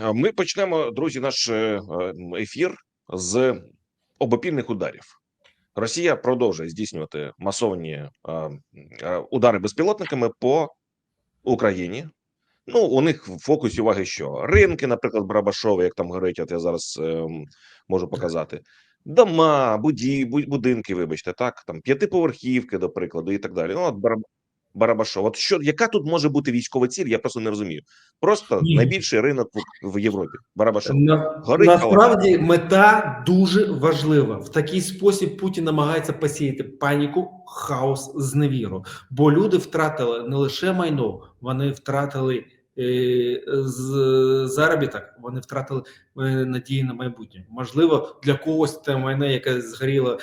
А Ми почнемо, друзі, наш е, ефір з обопільних ударів. Росія продовжує здійснювати масовані е, е, удари безпілотниками по Україні. Ну, у них в фокусі уваги що? Ринки, наприклад, Барабашове, як там горить, от я зараз е, можу показати. Дома, буді, будинки, вибачте, так, там п'ятиповерхівки, до прикладу, і так далі. Ну, от. Барабашов. От що, яка тут може бути військова ціль, я просто не розумію. Просто Ні. найбільший ринок в, в Європі. Барабашов. На, Горить насправді мета дуже важлива. В такий спосіб Путін намагається посіяти паніку, хаос, зневіру. Бо люди втратили не лише майно, вони втратили з заробіток, вони втратили е, надії на майбутнє. Можливо, для когось те майно, яке згоріло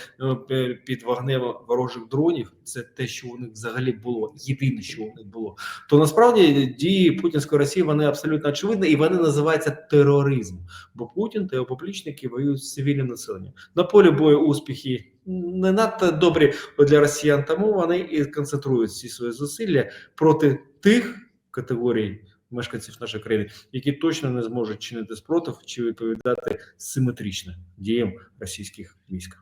е, під вогнем ворожих дронів, це те, що у них взагалі було. Єдине, що у них було. То насправді дії путінської Росії вони абсолютно очевидні, і вони називаються тероризм. Бо Путін та його поплічники воюють з цивільним населенням. На полі бою успіхи не надто добрі для росіян, тому вони і концентрують всі свої зусилля проти тих категорій мешканців нашої країни, які точно не зможуть чинити спротив чи відповідати симетрично діям російських військ.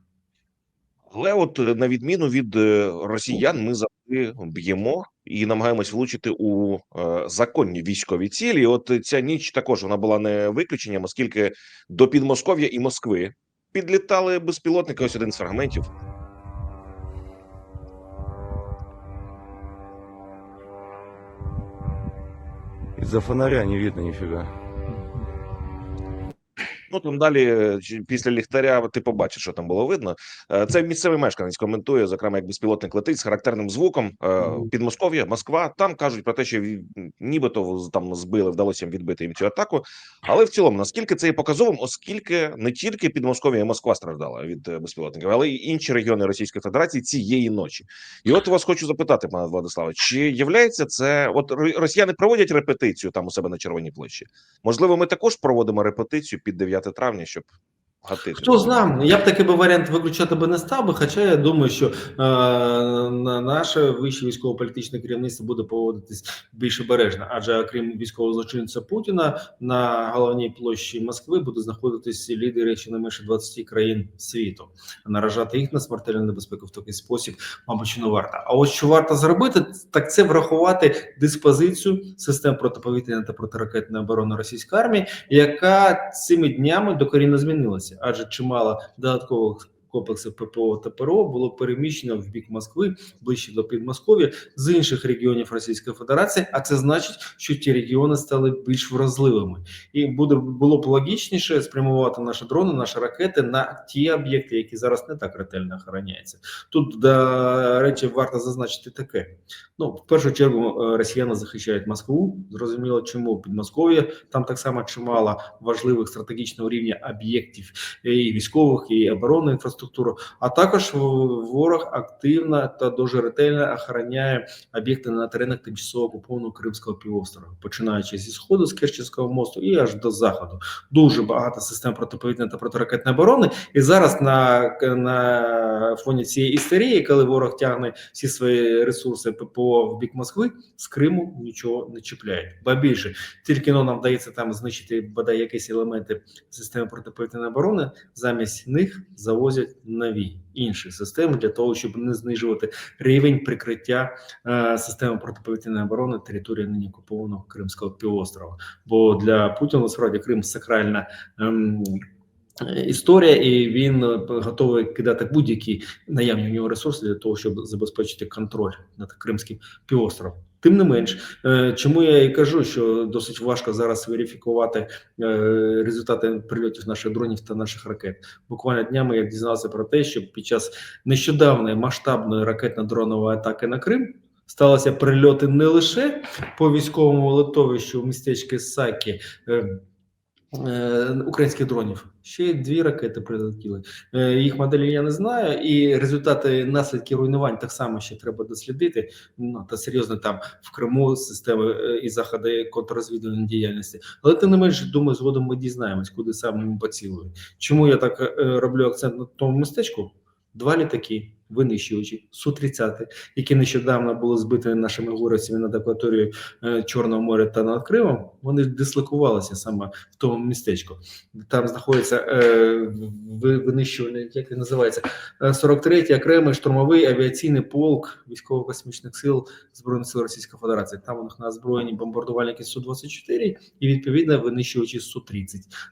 Але от е, на відміну від е, росіян, ми завжди б'ємо і намагаємось влучити у е, законні військові цілі. От ця ніч також вона була не виключенням, оскільки до Підмосков'я і Москви підлітали безпілотники. Ось один з фрагментів. Из-за фонаря не видно нифига. Ну там далі, е, після ліхтаря, ти побачиш, що там було видно. Е, Це місцевий мешканець коментує, зокрема, як безпілотник летить з характерним звуком. Е. Підмосков'я, Москва. Там кажуть про те, що нібито там збили, вдалося їм відбити їм цю атаку. Але в цілому, наскільки це є показовим, оскільки не тільки Підмосков'я і Москва страждала від безпілотників, але й інші регіони Російської Федерації цієї ночі. І от вас хочу запитати, пане Владиславе, чи являється це? От росіяни проводять репетицію там у себе на Червоній площі? Можливо, ми також проводимо репетицію під 9 травня, щоб гатити. Хто знає, я б такий би варіант виключати би не став би, хоча я думаю, що е, на- наше вище військово-політичне керівництво буде поводитись більш обережно, адже окрім військового злочинця Путіна на головній площі Москви буде знаходитись лідери щонайменше 20 країн світу. Наражати їх на смертельну небезпеку в такий спосіб, мабуть, що не варто. А ось що варто зробити, так це врахувати диспозицію систем протиповітряної та протиракетної оборони російської армії, яка цими днями докорінно змінилася, адже чимало додаткових комплексів ППО та ПРО було переміщено в бік Москви ближче до Підмосков'я з інших регіонів Російської Федерації. А це значить, що ті регіони стали більш вразливими, і буде було б логічніше спрямувати наші дрони, наші ракети на ті об'єкти, які зараз не так ретельно охороняються. Тут до речі, варто зазначити таке: ну в першу чергу е, росіяни захищають Москву. Зрозуміло, чому Підмосков'я там так само чимало важливих стратегічного рівня об'єктів і військових, і оборонної інфраструктури. А також ворог активно та дуже ретельно охороняє об'єкти на теренах тимчасово окупованого Кримського півострова, починаючи зі сходу з Керченського мосту і аж до заходу. Дуже багато систем протиповітряної та протиракетної оборони. І зараз на, на фоні цієї істерії, коли ворог тягне всі свої ресурси ППО в бік Москви, з Криму нічого не чіпляють. Ба більше тільки но нам вдається там знищити бодай якісь елементи системи протиповітряної оборони, замість них завозять нові інші системи для того, щоб не знижувати рівень прикриття е, системи протиповітряної оборони території нині окупованого Кримського півострова. Бо для Путіна насправді Крим сакральна. ем, Історія, і він е, готовий кидати будь-які наявні у нього ресурси для того, щоб забезпечити контроль над Кримським півостровом. Тим не менш, е, чому я і кажу, що досить важко зараз верифікувати е, результати прильотів наших дронів та наших ракет. Буквально днями я дізнався про те, що під час нещодавної масштабної ракетно-дронової атаки на Крим сталися прильоти не лише по військовому литовищу в містечці Сакі. Е, Українських дронів ще дві ракети прилетіли. Е, Їх моделі я не знаю, і результати наслідки руйнувань так само ще треба дослідити. Ну та серйозно там в Криму системи е, і заходи контррозвідувальної діяльності. Але тим не менш, думаю, згодом ми дізнаємось, куди саме ми поцілили. Чому я так роблю акцент на тому містечку? Два літаки винищувачі Су-30, які нещодавно були збиті нашими горцями над акваторією е, Чорного моря та над Кримом, вони дислокувалися саме в тому містечку. Там знаходиться е, ви- винищувальний, як він називається, Е, 43-й окремий штурмовий авіаційний полк військово-космічних сил Збройних сил Російської Федерації. Там у них на озброєнні бомбардувальники Су-24 і відповідно винищувачі Су-30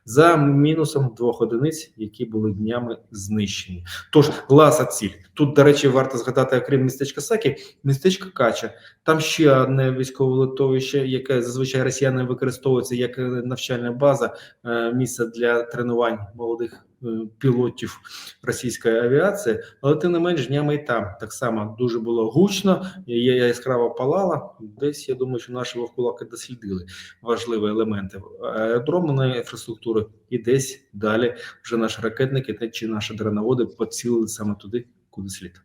за мінусом двох одиниць, які були днями знищені. Тож ласа ціль. Тут, до речі, варто згадати, окрім містечка Сакі, містечко Кача. Там ще одне військове литовище, яке зазвичай росіяни використовується як навчальна база, е, місце для тренувань молодих е, пілотів російської авіації, але тим не менш днями і там так само дуже було гучно, я яскраво палала. Десь я думаю, що наші вовкулаки дослідили важливі елементи аеродромної інфраструктури, і десь далі вже наші ракетники чи наші дроноводи поцілили саме туди, куди слід.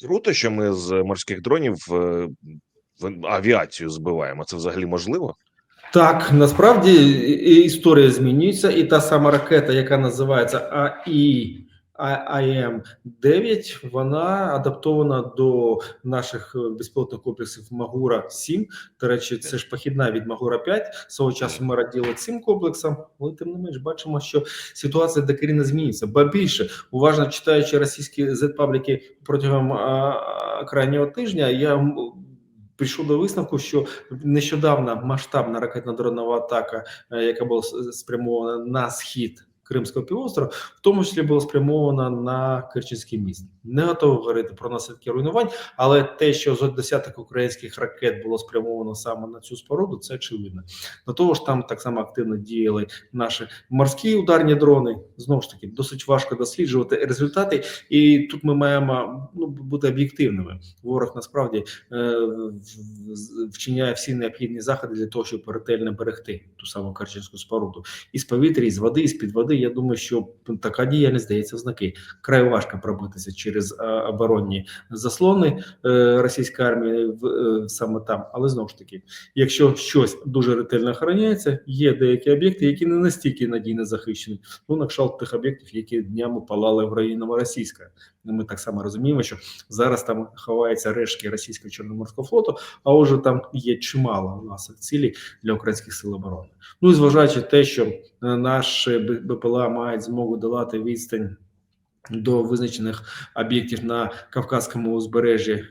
Круто, що ми з морських дронів е, в- авіацію збиваємо. Це взагалі можливо? Так, насправді історія змінюється, і та сама ракета, яка називається АІ АМ 9 вона адаптована до наших е, безпілотних комплексів Магура 7 До речі, це ж похідна від Магура 5 Свого часу ми раділи цим комплексом, але тим не менш бачимо, що ситуація докорінно змінюється. Ба більше, уважно читаючи російські Z-пабліки протягом крайнього тижня, я прийшов до висновку, що нещодавна масштабна ракетно-дронова атака, е, яка була спрямована на схід Кримського півострова, в тому числі була спрямована на Керченський міст. Не готовий говорити про наслідки руйнувань, але те, що зо десяток українських ракет було спрямовано саме на цю споруду, це очевидно. До того ж, там так само активно діяли наші морські ударні дрони. Знову ж таки, досить важко досліджувати результати, і тут ми маємо ну, бути об'єктивними. Ворог насправді е, вчиняє всі необхідні заходи для того, щоб ретельно берегти ту саму Керченську споруду. І з повітря, і з води, і з під води. Я думаю, що така діяльність здається в знаки. Край важко пробитися через е, оборонні заслони е, російської армії е, саме там. Але знову ж таки, якщо щось дуже ретельно охороняється, є деякі об'єкти, які не настільки надійно захищені. Ну, на тих об'єктів, які днями палали в районі Новоросійська. Ми так само розуміємо, що зараз там ховаються рештки російського чорноморського флоту, а отже, там є чимало у нас цілей для українських сил оборони. Ну і зважаючи те, що наші Б- БПЛА мають змогу долати відстань до визначених об'єктів на Кавказському узбережжі е,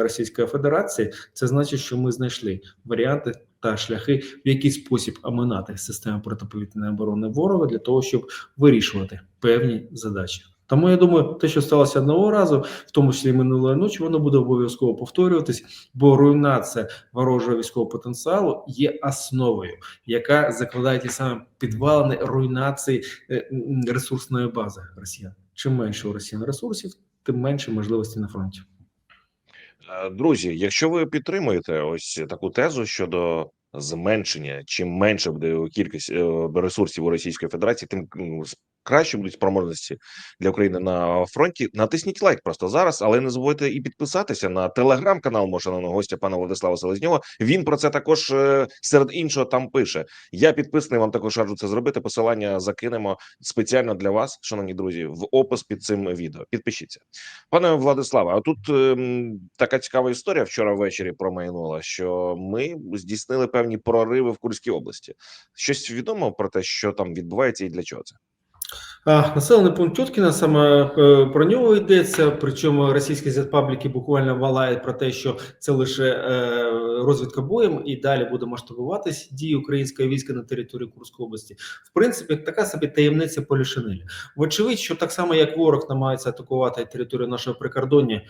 Російської Федерації, це значить, що ми знайшли варіанти та шляхи, в який спосіб оминати систему протиповітряної оборони ворога для того, щоб вирішувати певні задачі. Тому я думаю, те, що сталося одного разу, в тому числі минулої ночі, воно буде обов'язково повторюватись, бо руйнація ворожого військового потенціалу є основою, яка закладає ті самі підвалини руйнації е, ресурсної бази Росіян. Чим менше у Росіян ресурсів, тим менше можливостей на фронті. Е, Друзі, якщо ви підтримуєте ось таку тезу щодо зменшення, чим менше буде кількість е, ресурсів у Російської Федерації, тим краще будуть спроможності для України на фронті. Натисніть лайк просто зараз, але не забудьте і підписатися на телеграм-канал мого шановного гостя пана Владислава Селезньова. Він про це також е, серед іншого там пише. Я підписаний, вам також раджу це зробити. Посилання закинемо спеціально для вас, шановні друзі, в опис під цим відео. Підпишіться. Пане Владиславе, а тут ем, така цікава історія вчора ввечері промайнула, що ми здійснили певні прориви в Курській області. Щось відомо про те, що там відбувається і для чого це? А, населений пункт Тюткіна, саме е, про нього йдеться. Причому російські зетпабліки буквально валають про те, що це лише е, розвідка боєм, і далі буде масштабуватись дії українського війська на території Курської області. В принципі, така собі таємниця Полішинелі. Вочевидь, що так само як ворог намагається атакувати територію нашого прикордоння.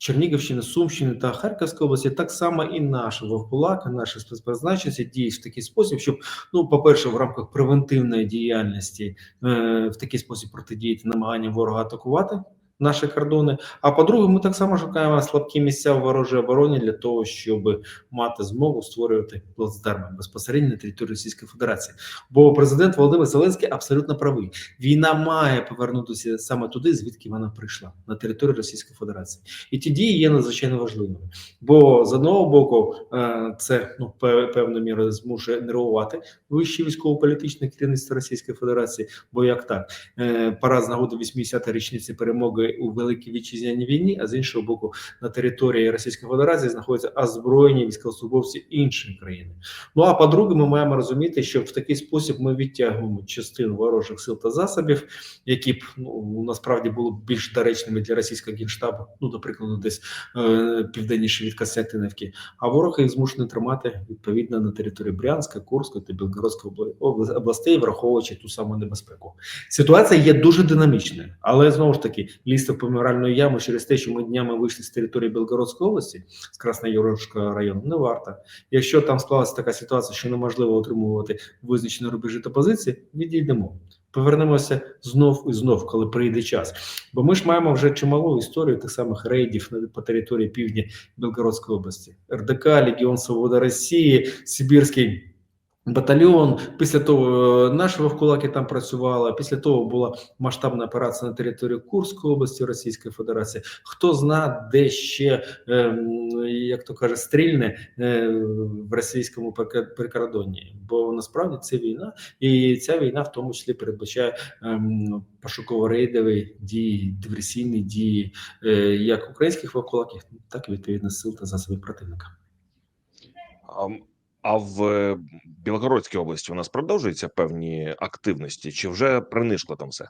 Чернігівщини, Сумщини та Харківської області, так само і наші вовкулаки, наші спецпризначенці діють в такий спосіб, щоб ну, по-перше, в рамках превентивної діяльності е, в такий спосіб протидіяти намаганням ворога атакувати наші кордони. А по-друге, ми так само шукаємо слабкі місця в ворожій обороні для того, щоб мати змогу створювати плацдарми безпосередньо на території Російської Федерації. Бо президент Володимир Зеленський абсолютно правий. Війна має повернутися саме туди, звідки вона прийшла на територію Російської Федерації. І ті дії є надзвичайно важливими. Бо з одного боку, е, це ну певною мірою змушує нервувати вище військово-політичне керівництво Російської Федерації. Бо як так, Е, парад з нагоди 80-ї річниці перемоги у великій вітчизняній війні, а з іншого боку, на території Російської Федерації знаходяться озброєні військовослужбовці іншої країни. Ну а по-друге, ми маємо розуміти, що в такий спосіб ми відтягуємо частину ворожих сил та засобів, які б ну насправді були б більш доречними для російського генштабу, ну до десь е, південніше від Костянтинівки. А ворог їх змушений тримати відповідно на території Брянська, Курської та Білгородської обла- обла- областей, враховуючи ту саму небезпеку. Ситуація є дуже динамічною, але знову ж таки в помиральну яму через те, що ми днями вийшли з території Білгородської області, з Красноярського району, не варто. Якщо там склалася така ситуація, що неможливо отримувати визначені рубежі та позиції, відійдемо. Повернемося знов і знов, коли прийде час. Бо ми ж маємо вже чималу історію тих самих рейдів по території півдня Білгородської області. РДК, Легіон Свобода Росії, Сибірський батальйон. Після того е, наші вовкулаки там працювали. Після того була масштабна операція на території Курської області Російської Федерації. Хто зна, де ще, ем, як то каже, стрільне е, в російському прикордонні. Бо насправді це війна, і ця війна в тому числі передбачає пошуково-рейдові дії, диверсійні дії е, як українських вовкулаків, так і відповідно сил та засобів противника. А, в е, Білгородській області у нас продовжуються певні активності, чи вже принишкло там все?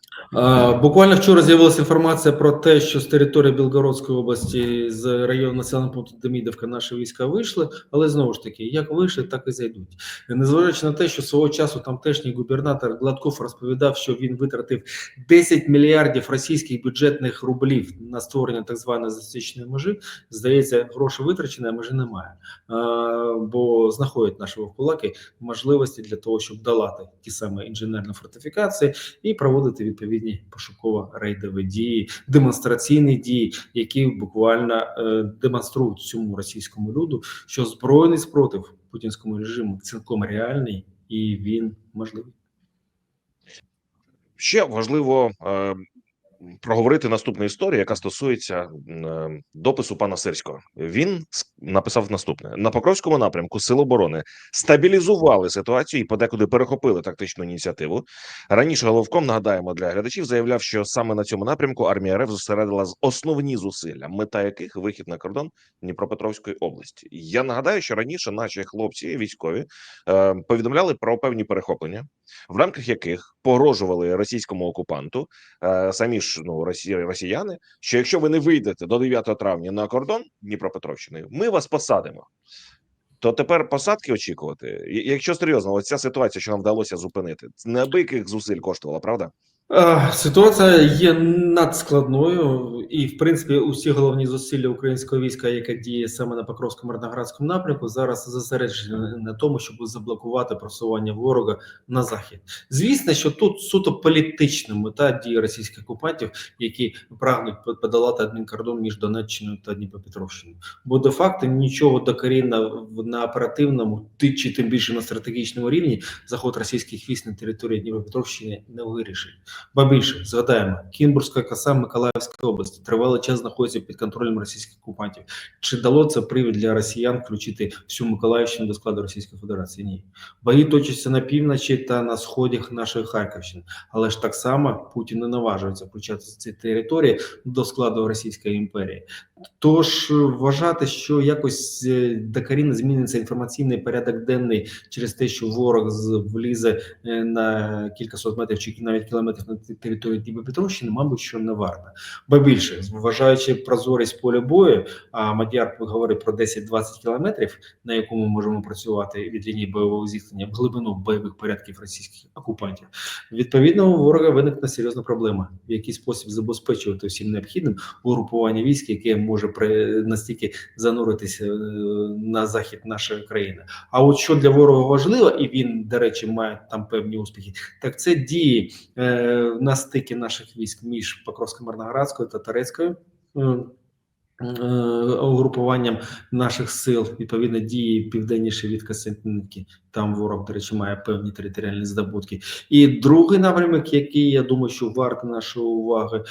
Буквально вчора з'явилася інформація про те, що з території Білгородської області з району населеного пункту Демідовка наші війська вийшли, але знову ж таки, як вийшли, так і зайдуть. Незважаючи на те, що свого часу тамтешній губернатор Гладков розповідав, що він витратив 10 мільярдів російських бюджетних рублів на створення так званої засічної межі, здається, гроші витрачені, а межі немає. Бо знаходять наші вовкулаки можливості для того, щоб долати ті самі інженерні фортифікації і проводити відповідні пошуково-рейдові дії, демонстраційні дії, які буквально е, демонструють цьому російському люду, що збройний спротив путінському режиму цілком реальний і він можливий. Ще важливо е, проговорити наступну історію, яка стосується е, допису пана Сирського. Він написав наступне: на Покровському напрямку Сил оборони стабілізували ситуацію і подекуди перехопили тактичну ініціативу. Раніше головком нагадаємо для глядачів заявляв, що саме на цьому напрямку армія РФ зосередила основні зусилля, мета яких вихід на кордон Дніпропетровської області. Я нагадаю, що раніше наші хлопці військові е, повідомляли про певні перехоплення, в рамках яких погрожували російському окупанту е, самі ж ну росі, росіяни, що якщо ви не вийдете до 9 травня на кордон Дніпропетровщини, ми вас посадимо. То тепер посадки очікувати. Якщо серйозно, ось ця ситуація, що нам вдалося зупинити, це неабияких зусиль коштувала, правда? Е, Ситуація є надскладною, і в принципі усі головні зусилля українського війська, яке діє саме на Покровському мирноградському напрямку, зараз зосереджені на тому, щоб заблокувати просування ворога на захід. Звісно, що тут суто політична мета дії російських окупантів, які прагнуть подолати адмінкордон між Донеччиною та Дніпропетровщиною. Бо де факто нічого докорінно на оперативному, ти чи тим більше на стратегічному рівні заход російських військ на території Дніпропетровщини не вирішить. Ба більше згадаємо, Кінбурзька коса Миколаївської області тривалий час знаходиться під контролем російських окупантів. Чи дало це привід для росіян включити всю Миколаївщину до складу Російської Федерації? Ні, бої точаться на півночі та на сході нашої Харківщини, але ж так само Путін не наважується включати ці території до складу Російської імперії. Тож е, вважати, що якось е, докорінно зміниться інформаційний порядок денний через те, що ворог влізе е, на кількасот метрів чи навіть кілометрів на т- територію Дніпропетровщини, мабуть, що не варто. Ба більше, вважаючи прозорість поля бою, а Мадяр говорить про 10-20 кілометрів, на якому ми можемо працювати від лінії бойового зіткнення в глибину бойових порядків російських окупантів. Відповідно, у ворога виникне серйозна проблема, в який спосіб забезпечувати всім необхідним угрупування військ, яке може при настільки зануритися е, на захід нашої країни. А от що для ворога важливо, і він, до речі, має там певні успіхи, так це дії е, на стикі наших військ між Покровсько-Мирноградською та Тарецькою. е, е, Угрупуванням наших сил відповідно дії південніше від Костянтинівки. Там ворог, до речі, має певні територіальні здобутки. І другий напрямок, який я думаю, що варто нашої уваги,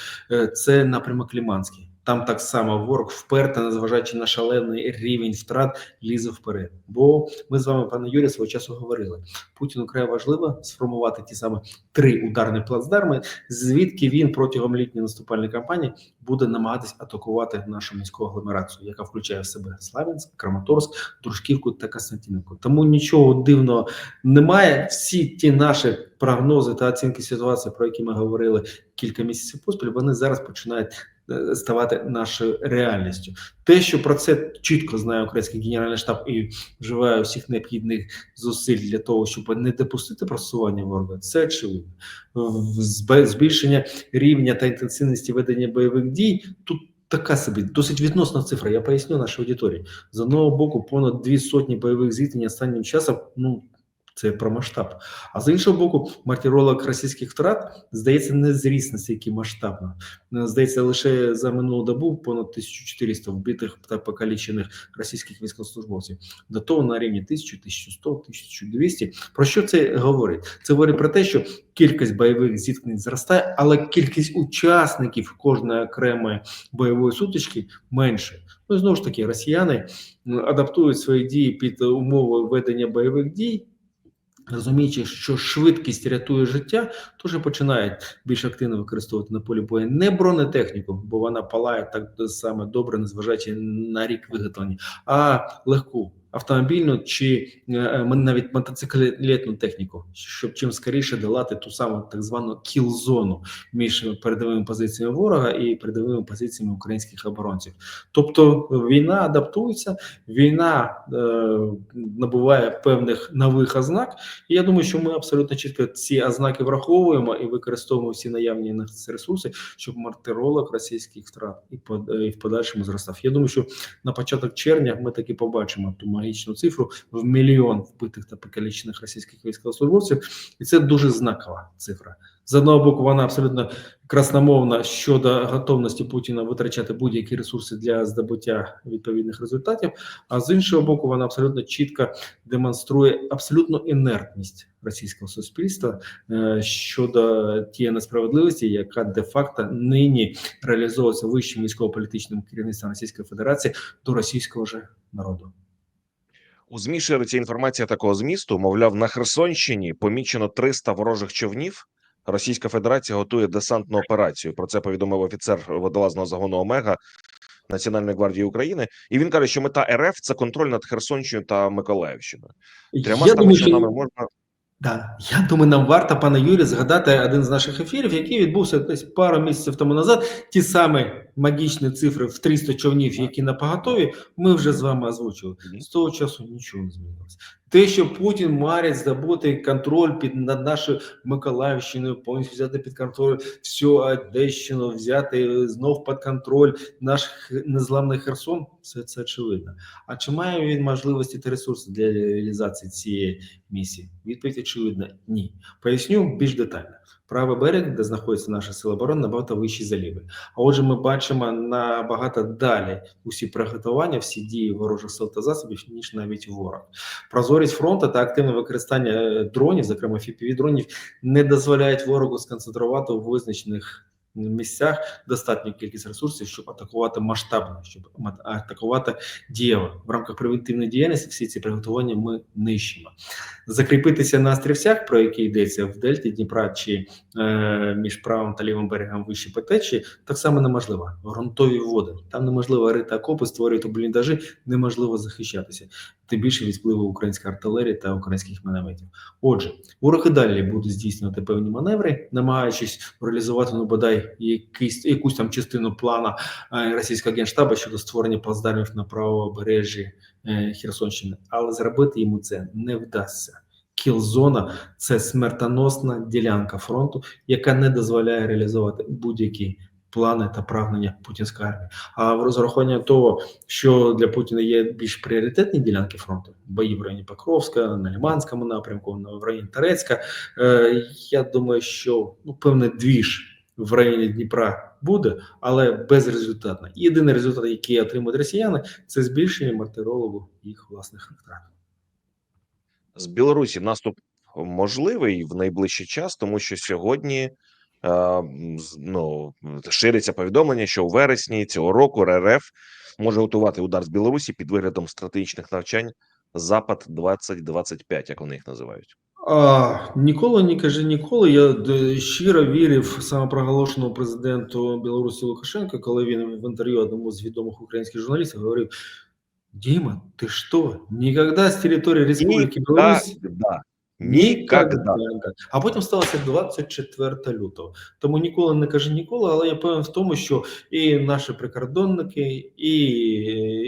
це напрямок Ліманський. Там так само ворог вперто, незважаючи на шалений рівень втрат, лізе вперед. Бо ми з вами, пане Юрій, свого часу говорили. Путіну край важливо сформувати ті саме три ударні плацдарми, звідки він протягом літньої наступальної кампанії буде намагатись атакувати нашу міську агломерацію, яка включає в себе Славянськ, Краматорськ, Дружківку та Костянтинівку. Тому нічого дивного немає. Всі ті наші прогнози та оцінки ситуації, про які ми говорили кілька місяців поспіль, вони зараз починають ставати нашою реальністю. Те, що про це чітко знає український генеральний штаб і вживає всіх необхідних зусиль для того, щоб не допустити просування ворога, це очевидно. Збільшення рівня та інтенсивності ведення бойових дій тут. Така собі досить відносна цифра. Я поясню нашій аудиторії. З одного боку, понад дві сотні бойових зіткнень останнім часом. Ну це про масштаб. А з іншого боку, маркеролог російських втрат здається не зріс настільки масштабно. Здається, лише за минулу добу понад 1400 вбитих та покалічених російських військовослужбовців. До того на рівні 1000, 1100, 1200. Про що це говорить? Це говорить про те, що кількість бойових зіткнень зростає, але кількість учасників кожної окремої бойової сутички менше. Ну і знову ж таки, росіяни адаптують свої дії під умови ведення бойових дій. Розуміючи, що швидкість рятує життя, теж починають більш активно використовувати на полі бою не бронетехніку, бо вона палає так саме добре, незважаючи на рік виготовлення, а легку автомобільну чи е, е, навіть мотоциклетну техніку, щоб чим скоріше долати ту саму так звану кіл-зону між передовими позиціями ворога і передовими позиціями українських оборонців. Тобто війна адаптується, війна е, набуває певних нових ознак. І я думаю, що ми абсолютно чітко ці ознаки враховуємо і використовуємо всі наявні на ресурси, щоб мартиролог російських втрат по і в подальшому зростав. Я думаю, що на початок червня ми таки побачимо ту магічну цифру в мільйон вбитих та покалічених російських військовослужбовців, і це дуже знакова цифра. З одного боку, вона абсолютно красномовна щодо готовності Путіна витрачати будь-які ресурси для здобуття відповідних результатів. А з іншого боку, вона абсолютно чітко демонструє абсолютну інертність російського суспільства е, щодо тієї несправедливості, яка де-факто нині реалізовується вищим військово-політичним керівництвом Російської Федерації до російського ж народу. У ЗМІ шириться інформація такого змісту. Мовляв, на Херсонщині помічено 300 ворожих човнів. Російська Федерація готує десантну операцію. Про це повідомив офіцер водолазного загону Омега Національної гвардії України. І він каже, що мета РФ це контроль над Херсонщиною та Миколаївщиною. Трьома що можна Да, я думаю, нам варто, пане Юрі, згадати один з наших ефірів, який відбувся десь пару місяців тому назад. Ті самі магічні цифри в 300 човнів, які на поготові, ми вже з вами озвучили. З того часу нічого не змінилося. Те, що Путін марить здобути контроль під над нашою Миколаївщиною, повністю взяти під контроль всю Одещину, взяти знов під контроль наш незламний Херсон, все це очевидно. А чи має він можливості та ресурси для реалізації цієї місії? Відповідь очевидна ні. Поясню більш детально. Правий берег, де знаходиться наша сила оборони, набагато вищий за лівий. А отже, ми бачимо набагато далі усі приготування, всі дії ворожих сил та засобів, ніж навіть ворог. Прозорість фронту та активне використання е, дронів, зокрема fpv дронів, не дозволяють ворогу сконцентрувати у визначених місцях достатню кількість ресурсів, щоб атакувати масштабно, щоб атакувати дієво. В рамках превентивної діяльності всі ці приготування ми нищимо. Закріпитися на острівцях, про які йдеться в Дельті Дніпра чи е, між правим та лівим берегом вище по течії, так само неможливо. Грунтові води. Там неможливо рити окопи, створювати бліндажі, неможливо захищатися. Тим більше від впливу української артилерії та українських мінометів. Отже, ворог далі буде здійснювати певні маневри, намагаючись реалізувати ну бодай якийсь якусь там частину плана е, російського генштабу щодо створення плацдармів на правобережжі е, Херсонщини, але зробити йому це не вдасться. Кілзона це смертоносна ділянка фронту, яка не дозволяє реалізувати будь-які плани та прагнення путінської армії. А в розрахуванні того, що для Путіна є більш пріоритетні ділянки фронту, бої в районі Покровська, на Лиманському напрямку, на- в районі Терецька. Е, я думаю, що ну певний двіж в районі Дніпра буде, але безрезультатно. Єдиний результат, який отримують росіяни, це збільшення мартирологу їх власних втрат. з Білорусі наступ можливий в найближчий час, тому що сьогодні ну, шириться повідомлення, що у вересні цього року РФ може готувати удар з Білорусі під виглядом стратегічних навчань Запад 2025, як вони їх називають. А, ніколи не кажи ніколи. Я щиро вірив самопроголошеному президенту Білорусі Лукашенко, коли він в інтерв'ю одному з відомих українських журналістів говорив: Дима, ти що? Ніколи з території Республіки Білорусь Ніколи. Нікогда. А потім сталося 24 лютого. Тому ніколи не кажи ніколи, але я певен в тому, що і наші прикордонники, і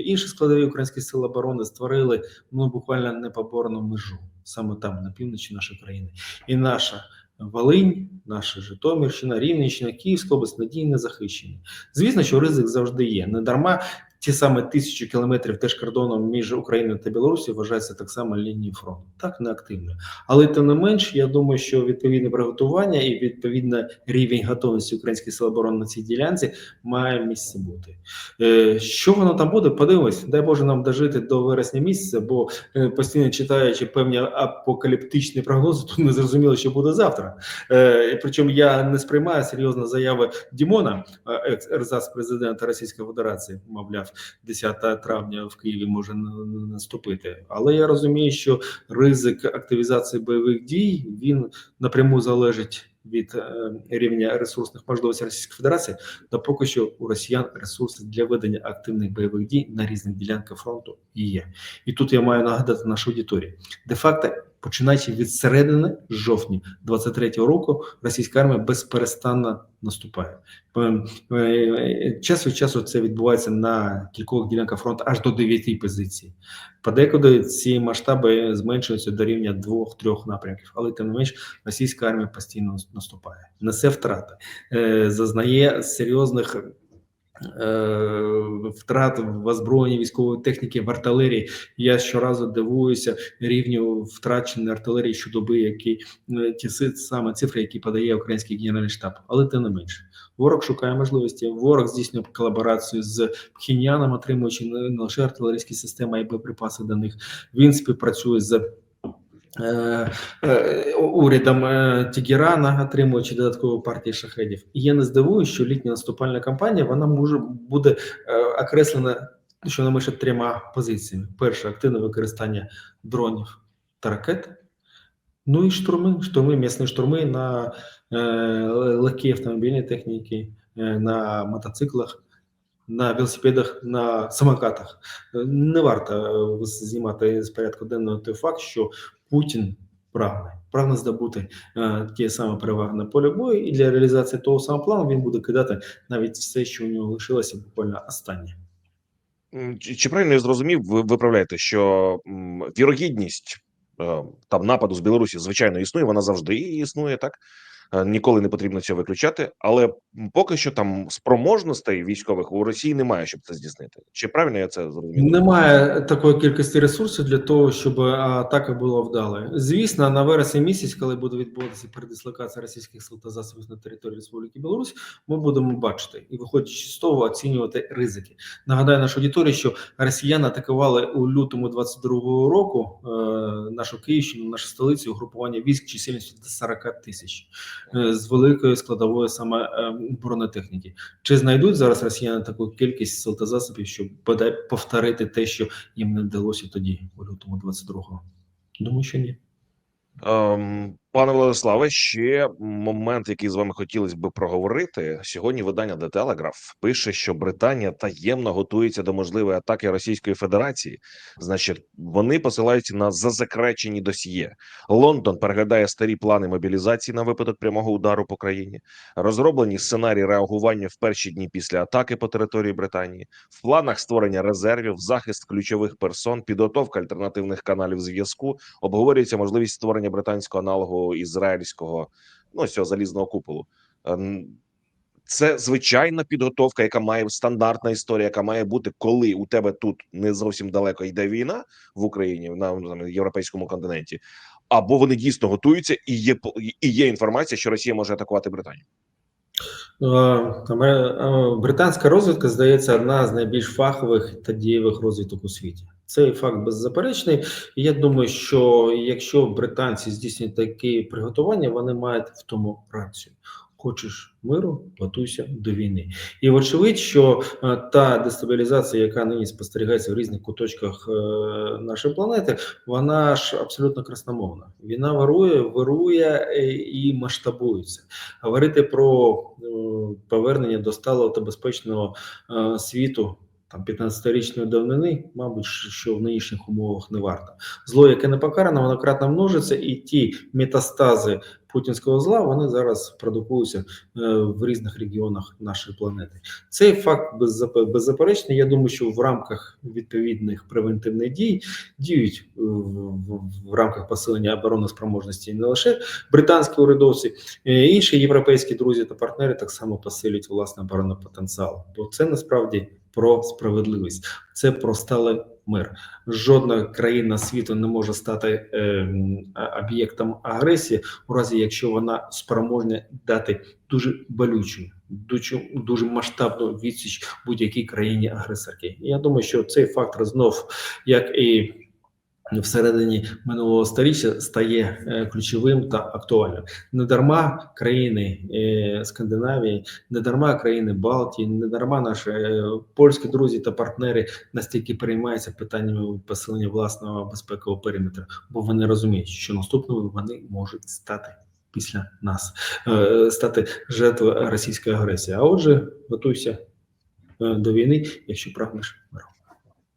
інші складові українських сил оборони створили ну буквально непоборну межу саме там, на півночі нашої країни. І наша Волинь, наша Житомирщина, Рівненщина, Київська область надійно захищені. Звісно, що ризик завжди є. Не дарма ті саме тисячі кілометрів теж кордоном між Україною та Білорусі вважається так само лінією фронту. Так не активно. Але тим не менш, я думаю, що відповідне приготування і відповідно рівень готовності українських сил оборони на цій ділянці має місце бути. Е, Що воно там буде? Подивимось. Дай Боже нам дожити до вересня місяця, бо е, постійно читаючи певні апокаліптичні прогнози, то не зрозуміло, що буде завтра. Е, Причому я не сприймаю серйозно заяви Дімона, екс президента Російської Федерації, мовляв, 10 травня в Києві може на- на- наступити. Але я розумію, що ризик активізації бойових дій він напряму залежить від е, рівня ресурсних можливостей Російської Федерації, та поки що у Росіян ресурси для ведення активних бойових дій на різних ділянках фронту є. І тут я маю нагадати нашу аудиторію. Де факто, починаючи від середини жовтня 23-го року, російська армія безперестанно наступає. Ем, е, Час від часу це відбувається на кількох ділянках фронту аж до 9 позицій. Подекуди ці масштаби зменшуються до рівня двох-трьох напрямків, але тим не менш російська армія постійно наступає, несе втрати, е, зазнає серйозних. Е, Втрат в озброєнні військової техніки в артилерії. Я щоразу дивуюся рівню втраченої артилерії щодоби, які е, ті саме цифри, які подає український генеральний штаб, але тим не менше. Ворог шукає можливості. Ворог здійснює колаборацію з Пхіньяном, отримуючи не лише артилерійські системи, а й боєприпаси до них. Він співпрацює з урядом е, Тегерана, отримуючи додаткові партії шахедів. І я не здивуюся, що літня наступальна кампанія вона може буде е, окреслена щонайменше трьома позиціями: перше активне використання дронів та ракет. Ну і штурми, штурми, м'ясні штурми на е, легкій автомобільній техніці, е, на мотоциклах, на велосипедах, на самокатах. Е, Не варто е, знімати з порядку денного той факт, що Путін прагне, прагне здобути е, ті саме переваги на полі бою, і для реалізації того самого плану він буде кидати навіть все, що у нього лишилося буквально останнє. Чи, правильно я зрозумів, ви виправляєте, що вірогідність е, там нападу з Білорусі, звичайно, існує, вона завжди існує, так? Е, Ніколи не потрібно цього виключати, але поки що там спроможностей військових у Росії немає, щоб це здійснити. Чи правильно я це зрозумів? Немає такої кількості ресурсів для того, щоб атака була вдалою. Звісно, на вересень місяць, коли буде відбуватися передислокація російських сил та засобів на території Республіки Білорусь, ми будемо бачити і, виходячи з того, оцінювати ризики. Нагадаю нашу аудиторію, що росіяни атакували у лютому 22-го року е, нашу Київщину, нашу столицю, угрупування військ чисельністю до 40 тисяч е, з великою складовою саме е, бронетехніки. Чи знайдуть зараз росіяни таку кількість сил та засобів, щоб бодай повторити те, що їм не вдалося тоді, у лютому 22-го? Думаю, що ні. Ем, пане Владиславе, ще момент, який з вами хотілося б проговорити. Сьогодні видання The Telegraph пише, що Британія таємно готується до можливої атаки Російської Федерації. Значить, вони посилаються на зазакречені досьє. Лондон переглядає старі плани мобілізації на випадок прямого удару по країні. Розроблені сценарії реагування в перші дні після атаки по території Британії. В планах створення резервів, захист ключових персон, підготовка альтернативних каналів зв'язку. Обговорюється можливість створення британського аналогу ізраїльського ну цього залізного куполу. Ем, Це звичайна підготовка, яка має стандартна історія, яка має бути, коли у тебе тут не зовсім далеко йде війна в Україні на на європейському континенті, або вони дійсно готуються, і є і є інформація, що Росія може атакувати Британію. Е, Амер- е, Британська розвідка здається одна з найбільш фахових та дієвих розвідок у світі. Цей факт беззаперечний. Я думаю, що якщо британці здійснюють такі приготування, вони мають в тому рацію. Хочеш миру, готуйся до війни. І вочевидь, що е, та дестабілізація, яка нині спостерігається в різних куточках е, нашої планети, вона ж абсолютно красномовна. Війна вирує, вирує е, і масштабується. Говорити про повернення до сталого та безпечного світу. Там 15-річної давнини, мабуть, що в нинішніх умовах не варто. Зло, яке не покарано, воно кратно множиться, і ті метастази путінського зла вони зараз продукуються е, в різних регіонах нашої планети. Цей факт беззапе- беззаперечний. Я думаю, що в рамках відповідних превентивних дій діють е, в, рамках посилення обороноспроможності не лише британські урядовці, е, інші європейські друзі та партнери так само посилюють власний оборонний потенціал. Бо це насправді про справедливість, це про сталий мир. Жодна країна світу не може стати е, об'єктом агресії, у разі якщо вона спроможна дати дуже болючу, дуже, дуже масштабну відсіч будь-якій країні агресорки. Я думаю, що цей фактор знов, як і всередині минулого сторіччя, стає е, ключовим та актуальним. Недарма країни е, Скандинавії, недарма країни Балтії, недарма наші е, польські друзі та партнери настільки переймаються питаннями посилення власного безпекового периметра, бо вони розуміють, що наступними вони можуть стати після нас, стати жертвою російської агресії. А отже, готуйся до війни, якщо прагнеш миру.